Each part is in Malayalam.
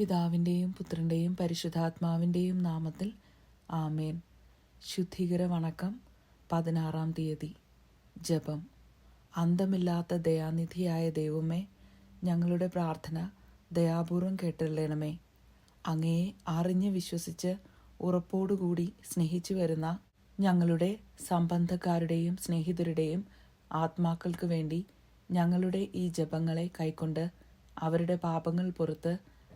പിതാവിന്റെയും പുത്രന്റെയും പരിശുദ്ധാത്മാവിന്റെയും നാമത്തിൽ ആമേൻ. ശുദ്ധീകര വണക്കം പതിനാറാം തീയതി. ജപം. അന്തമില്ലാത്ത ദയാനിധിയായ ദൈവമേ ഞങ്ങളുടെ പ്രാർത്ഥന ദയാപൂർവം കേട്ടറിയണമേ അങ്ങയെ അറിഞ്ഞ് വിശ്വസിച്ച് ഉറപ്പോടുകൂടി സ്നേഹിച്ചു വരുന്ന ഞങ്ങളുടെ സംബന്ധക്കാരുടെയും സ്നേഹിതരുടെയും ആത്മാക്കൾക്ക് വേണ്ടി ഞങ്ങളുടെ ഈ ജപങ്ങളെ കൈക്കൊണ്ട് അവരുടെ പാപങ്ങൾ പുറത്ത്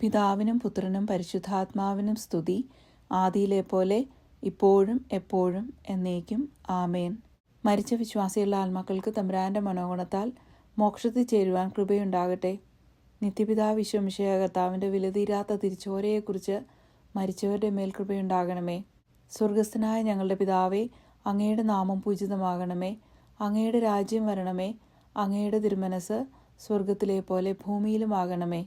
പിതാവിനും പുത്രനും പരിശുദ്ധാത്മാവിനും സ്തുതി. ആദിയിലെ പോലെ ഇപ്പോഴും എപ്പോഴും എന്നേക്കും. ആമേൻ. മരിച്ച വിശ്വാസിയുള്ള ആത്മാക്കൾക്ക് തമ്പുരാന്റെ മനോഗുണത്താൽ മോക്ഷത്തിൽ ചേരുവാൻ കൃപയുണ്ടാകട്ടെ. നിത്യപിതാവ് വിശ്വമിഷയ കർത്താവിന്റെ വിലതീരാത്ത തിരിച്ചോരയെക്കുറിച്ച് മരിച്ചവരുടെ മേൽ കൃപയുണ്ടാകണമേ. സ്വർഗസ്ഥനായ ഞങ്ങളുടെ പിതാവേ അങ്ങയുടെ നാമം പൂജിതമാകണമേ. അങ്ങയുടെ രാജ്യം വരണമേ. അങ്ങയുടെ തിരുമനസ് സ്വർഗത്തിലെ പോലെ ഭൂമിയിലുമാകണമേ.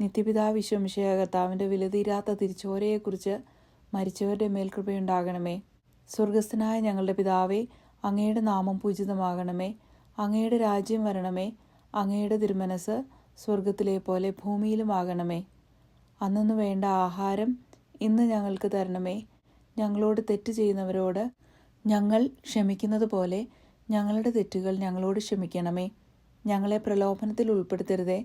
നിത്യപിതാവ് വിശ്വമിഷയ കർത്താവിന്റെ വിലതീരാത്ത തിരിച്ചോരയെക്കുറിച്ച് മരിച്ചവരുടെ മേൽ കൃപയുണ്ടാകണമേ സ്വർഗസ്ഥനായ ഞങ്ങളുടെ പിതാവേ അങ്ങയുടെ നാമം പൂജിതമാകണമേ. അങ്ങയുടെ രാജ്യം വരണമേ. അങ്ങയുടെ തിരുമനസ് സ്വർഗത്തിലെ പോലെ ഭൂമിയിലുമാകണമേ. അന്നു വേണ്ട ആഹാരം ഇന്ന് ഞങ്ങൾക്ക് തരണമേ. ഞങ്ങളോട് തെറ്റ് ചെയ്യുന്നവരോട് ഞങ്ങൾ ക്ഷമിക്കുന്നത് പോലെ ഞങ്ങളുടെ തെറ്റുകൾ ഞങ്ങളോട് ക്ഷമിക്കണമേ. ഞങ്ങളെ പ്രലോഭനത്തിൽ ഉൾപ്പെടുത്തരുതേ.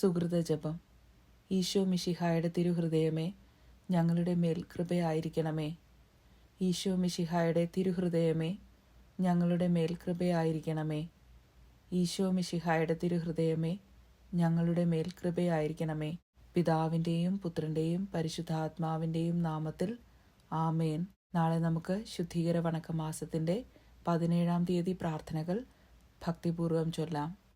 സുഹൃത ജപം ഈശോ മിഷിഹായുടെ തിരുഹൃദയമേ ഞങ്ങളുടെ മേൽ കൃപയായിരിക്കണമേ. ഈശോ മിഷിഹായുടെ തിരുഹൃദയമേ ഞങ്ങളുടെ മേൽ കൃപയായിരിക്കണമേ. ഈശോ മിഷിഹായുടെ തിരുഹൃദയമേ ഞങ്ങളുടെ മേൽ കൃപയായിരിക്കണമേ. പിതാവിന്റെയും പുത്രന്റെയും പരിശുദ്ധാത്മാവിന്റെയും നാമത്തിൽ ആമേൻ. നാളെ നമുക്ക് ശുദ്ധീകര വണക്ക മാസത്തിന്റെ പതിനേഴാം തീയതി പ്രാർത്ഥനകൾ ഭക്തിപൂർവം ചൊല്ലാം.